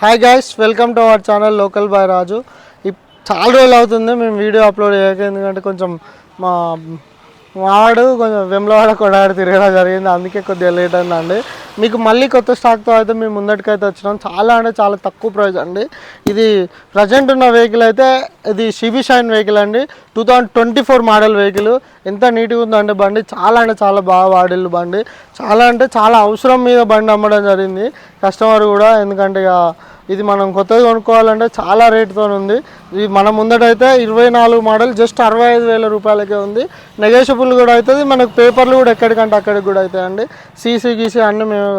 Hi guys welcome to our channel local boy Raju ఇప్- చాలా రోజులు అవుతుంది మేము వీడియో అప్లోడ్ చేయక ఎందుకంటే కొంచెం మా వాడు కొంచెం వెమ్లవాడ కొడాడు తిరగడం జరిగింది అందుకే కొద్దిగా లేట్ అయిందండి. మీకు మళ్ళీ కొత్త స్టాక్తో అయితే మేము ముందటికైతే వచ్చినాం. చాలా అంటే చాలా తక్కువ ప్రైస్ అండి. ఇది ప్రజెంట్ ఉన్న వెహికల్ అయితే ఇది సిబి షైన్ వెహికల్ అండి. Two thousand twenty four model vehicle ఎంత నీట్గా ఉందండి బండి చాలా అంటే చాలా బాగా వాడిల్లు బండి. చాలా అంటే చాలా అవసరం మీద బండి అమ్మడం జరిగింది. కస్టమర్ కూడా ఎందుకంటే ఇక ఇది మనం కొత్తది కొనుక్కోవాలంటే చాలా రేటుతో ఉంది. ఇది మన ముందటైతే ఇరవై నాలుగు మోడల్ జస్ట్ అరవై ఐదు వేల రూపాయలకే ఉంది. నెగోషియబుల్ కూడా అవుతుంది. మనకు పేపర్లు కూడా ఎక్కడికంటే అక్కడికి కూడా అవుతాయండి. సీసీ గీసీ అన్నీ మేము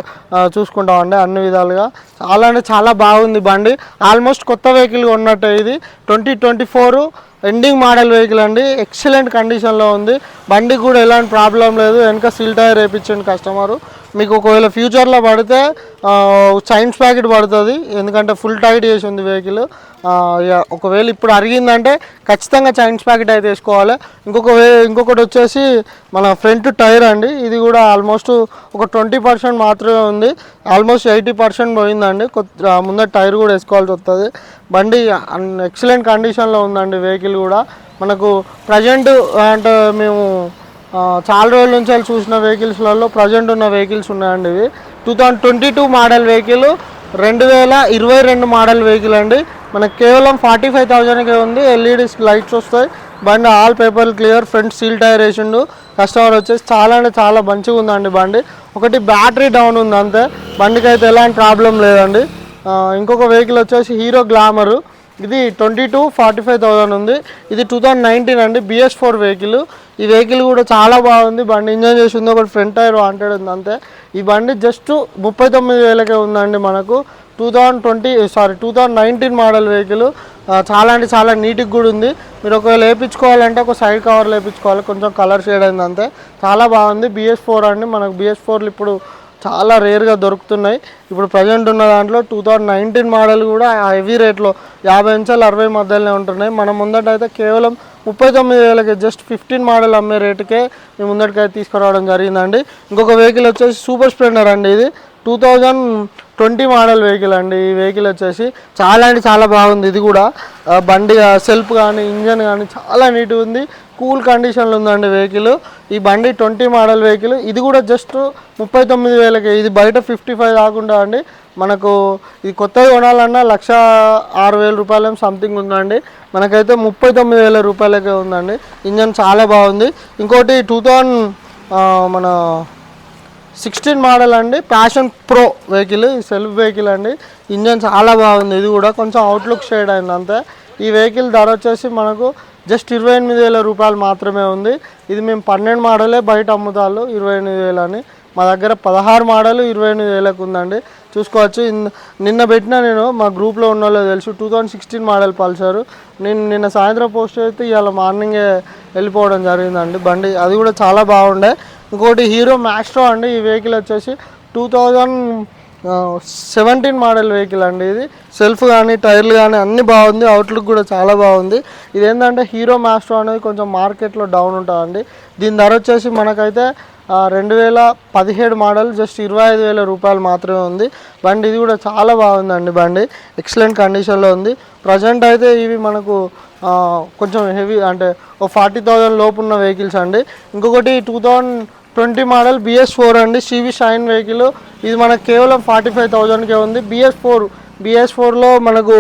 చూసుకుంటామండి అన్ని విధాలుగా. చాలా అంటే చాలా బాగుంది బండి. ఆల్మోస్ట్ కొత్త వెహికల్ ఉన్నట్టే ఇది. Twenty twenty four ending model vehicle అండి ఎక్సలెంట్ కండిషన్లో ఉంది. బండికి కూడా ఎలాంటి ప్రాబ్లం లేదు. వెనక సీల్ టైర్ వేయించండి కస్టమరు మీకు ఒకవేళ ఫ్యూచర్లో పడితే సైన్స్ ప్యాకెట్ పడుతుంది. ఎందుకంటే ఫుల్ టైట్ చేసి ఉంది వెహికల్ ఒకవేళ ఇప్పుడు అరిగిందంటే ఖచ్చితంగా సైన్స్ ప్యాకెట్ అయితే వేసుకోవాలి. ఇంకొక ఇంకొకటి వచ్చేసి మన ఫ్రంట్ టైర్ అండి. ఇది కూడా ఆల్మోస్ట్ ఒక ట్వంటీ పర్సెంట్ మాత్రమే ఉంది. ఆల్మోస్ట్ ఎయిటీ పర్సెంట్ పోయిందండి. ముందర టైర్ కూడా వేసుకోవాల్సి వస్తుంది. బండి ఎక్సలెంట్ కండిషన్లో ఉందండి వెహికల్ కూడా. మనకు ప్రజెంట్ అంటే మేము చాలా రోజుల నుంచి వెళ్ళి చూసిన వెహికల్స్లలో ప్రజెంట్ ఉన్న వెహికల్స్ ఉన్నాయండి ఇవి. Two thousand twenty two model vehicle రెండు వేల ఇరవై రెండు మోడల్ వెహికల్ అండి. మనకు కేవలం ఫార్టీ ఫైవ్ థౌజండ్కే ఉంది. ఎల్ఈడి లైట్స్ వస్తాయి. బండి all paper clear front seal tyre వేసిండు. కస్టమర్ వచ్చేసి చాలా అంటే చాలా మంచిగా ఉందండి బండి. ఒకటి బ్యాటరీ డౌన్ ఉంది అంతే. బండికి అయితే ఎలాంటి ప్రాబ్లం లేదండి. ఇంకొక వెహికల్ వచ్చేసి హీరో గ్లామరు. ఇది twenty two forty five thousand ఉంది. ఇది టూ థౌజండ్ నైన్టీన్ అండి బిఎస్ ఫోర్ వెహికల్. ఈ వెహికల్ కూడా చాలా బాగుంది. బండి ఇంజన్ చేసి ఉంది ఒకటి ఫ్రంట్ టైర్ వాంటెడ్ ఉంది అంతే. ఈ బండి జస్ట్ ముప్పై తొమ్మిది వేలకే ఉందండి మనకు. Two thousand twenty sorry two thousand nineteen model vehicle. చాలా అంటే చాలా నీట్గా కూడా ఉంది. మీరు ఒకవేళ వేయించుకోవాలంటే ఒక సైడ్ కవర్ వేయించుకోవాలి కొంచెం కలర్ షేడ్ అయింది అంతే. చాలా బాగుంది. బిఎస్ ఫోర్ అండి. మనకు బిఎస్ ఫోర్లు ఇప్పుడు చాలా రేర్గా దొరుకుతున్నాయి. ఇప్పుడు ప్రజెంట్ ఉన్న దాంట్లో టూ థౌజండ్ నైన్టీన్ మోడల్ కూడా హెవీ రేట్లో యాభై నుంచి అరవై మధ్యలోనే ఉంటున్నాయి. మన ముందట అయితే కేవలం ముప్పై తొమ్మిది వేలకి జస్ట్ ఫిఫ్టీన్ మోడల్ అమ్మే రేటుకే మేము ముందటికైతే తీసుకురావడం జరిగిందండి. ఇంకొక వెహికల్ వచ్చేసి సూపర్ స్ప్లెండర్ అండి ఇది. Two thousand twenty model vehicle అండి ఈ వెహికల్ వచ్చేసి. చాలా అంటే చాలా బాగుంది ఇది కూడా. బండి సెల్ఫ్ కానీ ఇంజన్ కానీ చాలా నీట్గా ఉంది. కూల్ కండిషన్లో ఉందండి వెహికల్. ఈ బండి ట్వంటీ మోడల్ వెహికల్. ఇది కూడా జస్ట్ ముప్పై తొమ్మిది వేలకి. ఇది బయట ఫిఫ్టీ ఫైవ్ కాకుండా అండి? మనకు ఇది కొత్తది కొనాలన్నా లక్ష ఆరు వేల రూపాయలు సంథింగ్ ఉందండి. మనకైతే ముప్పై తొమ్మిది వేల రూపాయలకే ఉందండి. ఇంజన్ చాలా బాగుంది. ఇంకోటి టూ థౌజండ్ మన సిక్స్టీన్ మోడల్ అండి. Passion Pro vehicle. Self vehicle అండి. ఇంజన్ చాలా బాగుంది. ఇది కూడా కొంచెం అవుట్లుక్ షేడ్ అయింది అంతే ఈ వెహికల్ ధర వచ్చేసి మనకు జస్ట్ ఇరవై ఎనిమిది వేల రూపాయలు మాత్రమే ఉంది. ఇది మేము పన్నెండు మోడలే బయట అమ్ముతాళ్ళు ఇరవై ఎనిమిది వేలు అని. మా దగ్గర పదహారు మోడలు ఇరవై ఎనిమిది వేలకు ఉందండి. చూసుకోవచ్చు. నిన్న పెట్టిన నేను మా గ్రూప్లో ఉన్న వాళ్ళు తెలుసు two thousand sixteen model Pulsar. నేను నిన్న సాయంత్రం పోస్ట్ అయితే ఇవాళ మార్నింగే వెళ్ళిపోవడం జరిగిందండి బండి. అది కూడా చాలా బాగుండే. ఇంకోటి హీరో మ్యాస్ట్రో అండి. ఈ వెహికల్ వచ్చేసి two thousand seventeen model vehicle అండి ఇది. సెల్ఫ్ కానీ టైర్లు కానీ అన్నీ బాగుంది. అవుట్లుక్ కూడా చాలా బాగుంది. ఇదేంటంటే హీరో మాస్ట్రో అనేది కొంచెం మార్కెట్లో డౌన్ ఉంటుందండి. దీని ధర వచ్చేసి మనకైతే రెండు వేల పదిహేడు మోడల్ జస్ట్ ఇరవై ఐదు వేల రూపాయలు మాత్రమే ఉంది. బండి ఇది కూడా చాలా బాగుందండి బండి. ఎక్సలెంట్ కండిషన్లో ఉంది. ప్రజెంట్ అయితే ఇవి మనకు కొంచెం హెవీ అంటే ఓ ఫార్టీ థౌజండ్ లోపు ఉన్న వెహికల్స్ అండి. ఇంకొకటి two thousand twenty model BS four అండి. సివి షైన్ వెహికల్ ఇది మనకు కేవలం ఫార్టీ ఫైవ్ థౌజండ్కే ఉంది. బిఎస్ ఫోర్ బిఎస్ ఫోర్లో మనకు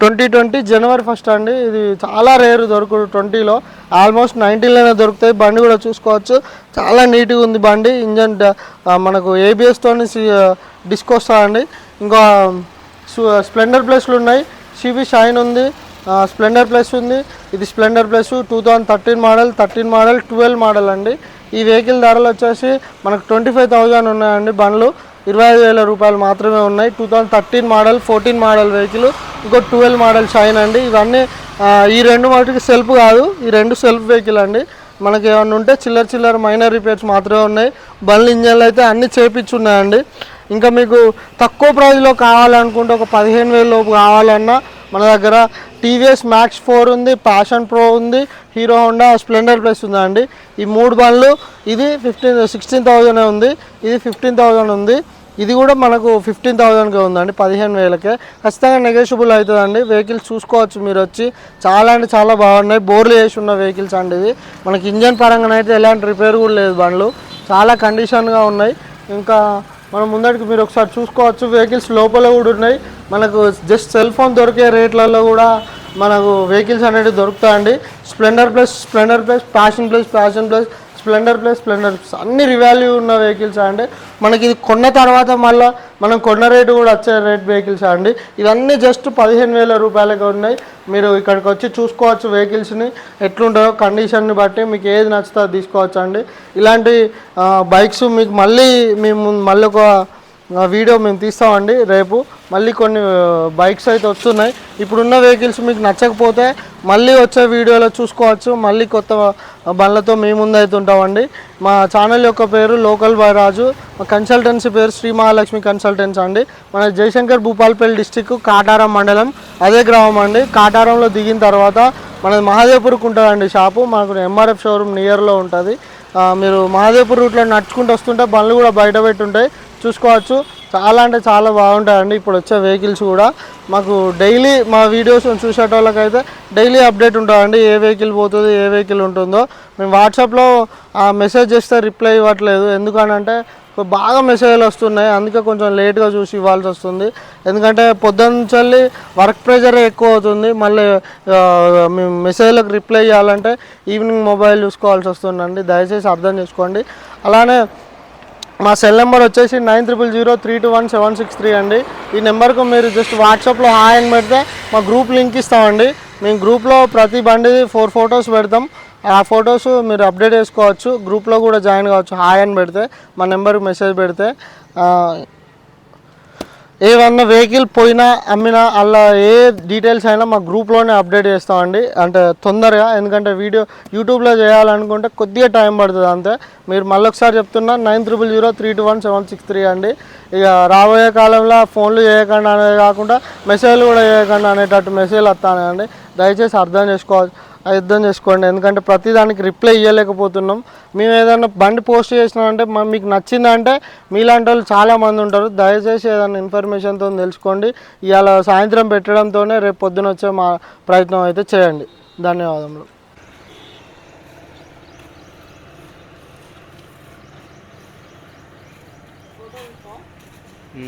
ట్వంటీ ట్వంటీ జనవరి ఫస్ట్ అండి. ఇది చాలా రేర్ దొరుకుడు ట్వంటీలో. ఆల్మోస్ట్ నైన్టీన్లోనే దొరుకుతాయి. బండి కూడా చూసుకోవచ్చు. చాలా నీట్గా ఉంది బండి. ఇంజన్ మనకు ఏబిఎస్తో డిస్క్ వస్తుందండి ఇంకా స్ప్లెండర్ ప్లస్లు ఉన్నాయి. సివి షైన్ ఉంది. స్ప్లెండర్ ప్లస్ ఉంది. ఇది Splendor Plus two thousand thirteen model thirteen model twelve model అండి. ఈ వెహికల్ ధరలు వచ్చేసి మనకు ట్వంటీ ఫైవ్ థౌజండ్ ఉన్నాయండి బండ్లు. ఇరవై ఐదు వేల రూపాయలు మాత్రమే ఉన్నాయి. Two thousand thirteen model fourteen model vehicle ఇంకో ట్వెల్వ్ మోడల్ షైన్ అండి. ఇవన్నీ ఈ రెండు మటుకు సెల్ఫ్ కాదు ఈ రెండు సెల్ఫ్ వెహికల్ అండి. మనకి ఏమన్నా ఉంటే చిల్లర చిల్లర మైనర్ రిపేర్స్ మాత్రమే ఉన్నాయి. బండ్లు ఇంజన్లు అయితే అన్నీ చేపించున్నాయండి. ఇంకా మీకు తక్కువ ప్రైస్లో కావాలనుకుంటే ఒక పదిహేను వేల లోపు కావాలన్నా మన దగ్గర టీవీఎస్ మ్యాక్స్ ఫోర్ ఉంది ప్యాషన్ ప్రో ఉంది హీరో హోండా స్ప్లెండర్ ప్లస్ ఉందండి. ఈ మూడు బండ్లు ఇది ఫిఫ్టీన్ సిక్స్టీన్ థౌజండ్ ఉంది ఇది ఫిఫ్టీన్ థౌజండ్ ఉంది. ఇది కూడా మనకు ఫిఫ్టీన్ థౌజండ్కే ఉందండి పదిహేను వేలకే. ఖచ్చితంగా నెగోషియబుల్ అవుతుందండి. వెహికల్స్ చూసుకోవచ్చు మీరు వచ్చి. చాలా అంటే చాలా బాగున్నాయి. బోర్లు వేసి ఉన్న వెహికల్స్ అండి ఇది మనకి ఇంజన్ పరంగా అయితే ఎలాంటి రిపేర్ కూడా లేదు బండ్లు. చాలా కండిషన్గా ఉన్నాయి. ఇంకా మనం ముందటికి మీరు ఒకసారి చూసుకోవచ్చు. వెహికల్స్ లోపల కూడా ఉన్నాయి. మనకు జస్ట్ సెల్ ఫోన్ దొరికే రేట్లలో కూడా మనకు వెహికల్స్ అనేవి దొరుకుతాయండి. Splendor Plus Splendor Plus Passion Plus Passion Plus Splendor Plus Splendor Plus అన్ని రివాల్యూ ఉన్న వెహికల్స్ అండి. మనకి ఇది కొన్న తర్వాత మళ్ళీ మనం కొన్న రేటు కూడా వచ్చే రేట్ వెహికల్స్ అండి. ఇవన్నీ జస్ట్ పదిహేను వేల రూపాయలకి ఉన్నాయి. మీరు ఇక్కడికి వచ్చి చూసుకోవచ్చు వెహికల్స్ని ఎట్లుంటుందో కండిషన్ని బట్టి మీకు ఏది నచ్చుతో తీసుకోవచ్చు అండి. ఇలాంటి బైక్స్ మీకు మళ్ళీ మేము మళ్ళీ ఒక వీడియో మేము తీస్తామండి రేపు. మళ్ళీ కొన్ని బైక్స్ అయితే వస్తున్నాయి. ఇప్పుడున్న వెహికల్స్ మీకు నచ్చకపోతే మళ్ళీ వచ్చే వీడియోలో చూసుకోవచ్చు. మళ్ళీ కొత్త బండ్లతో మీ ముందు అయితే ఉంటామండి. మా ఛానల్ యొక్క పేరు లోకల్ బాయ్ రాజు. మా కన్సల్టెన్సీ పేరు శ్రీ మహాలక్ష్మి కన్సల్టెన్సీ అండి. మన జయశంకర్ భూపాల్పల్లి డిస్టిక్ కాటారం మండలం. అదే గ్రామం అండి. కాటారంలో దిగిన తర్వాత మనది మహాదేవ్పూర్కి ఉంటుందండి షాపు. మనకు ఎంఆర్ఎఫ్ షోరూమ్ నియర్లో ఉంటుంది. మీరు మహాదేవ్పూర్ రూట్లో నడుచుకుంటూ వస్తుంటే బండ్లు కూడా బయట పెట్టి ఉంటాయి. చూసుకోవచ్చు. చాలా అంటే చాలా బాగుంటాయండి. ఇప్పుడు వచ్చే వెహికల్స్ కూడా మాకు డైలీ మా వీడియోస్ చూసేటోళ్ళకైతే డైలీ అప్డేట్ ఉంటుందండి ఏ వెహికల్ పోతుంది ఏ వెహికల్ ఉంటుందో. మేము వాట్సాప్లో ఆ మెసేజ్ చేస్తే రిప్లై ఇవ్వట్లేదు. ఎందుకనంటే బాగా మెసేజ్లు వస్తున్నాయి. అందుకే కొంచెం లేట్గా చూసి ఇవ్వాల్సి వస్తుంది. ఎందుకంటే పొద్దున్నచల్లి వర్క్ ప్రెషర్ ఎక్కువ అవుతుంది. మళ్ళీ మేము మెసేజ్లకు రిప్లై చేయాలంటే ఈవినింగ్ మొబైల్ చూసుకోవాల్సి వస్తుందండి. దయచేసి అర్థం చేసుకోండి. అలానే మా సెల్ నెంబర్ వచ్చేసి nine triple zero three two one seven six three అండి. ఈ నెంబర్కు మీరు జస్ట్ వాట్సాప్లో హాయ్ అని పెడితే మా గ్రూప్ లింక్ ఇస్తామండి. మేము గ్రూప్లో ప్రతి బండి ఫోర్ ఫొటోస్ పెడతాం. ఆ ఫొటోస్ మీరు అప్డేట్ చేసుకోవచ్చు. గ్రూప్లో కూడా జాయిన్ కావచ్చు. హాయ్ అని పెడితే మా నెంబర్కి మెసేజ్ పెడితే ఏమన్నా వెహికల్ పోయినా అమ్మినా అలా ఏ డీటెయిల్స్ అయినా మా గ్రూప్లోనే అప్డేట్ చేస్తామండి. అంటే తొందరగా ఎందుకంటే వీడియో యూట్యూబ్లో చేయాలనుకుంటే కొద్దిగా టైం పడుతుంది అంతే. మీరు మళ్ళీ ఒకసారి చెప్తున్నా nine triple zero three two one seven six three అండి. ఇక రాబోయే కాలంలో ఫోన్లు చేయకుండా అనేది కాకుండా మెసేజ్లు కూడా చేయకుండా అనేటట్టు మెసేజ్లు వస్తానండి దయచేసి అర్థం చేసుకోవాలి. అర్థం చేసుకోండి. ఎందుకంటే ప్రతి దానికి రిప్లై ఇవ్వలేకపోతున్నాం మేము ఏదైనా బండి పోస్ట్ చేసినామంటే మా మీకు నచ్చిందంటే మీలాంటి వాళ్ళు చాలా మంది ఉంటారు. దయచేసి ఏదైనా ఇన్ఫర్మేషన్తో తెలుసుకోండి. ఇవాళ సాయంత్రం పెట్టడంతోనే రేపు పొద్దున వచ్చే మా ప్రయత్నం అయితే చేయండి. ధన్యవాదములు. ఈ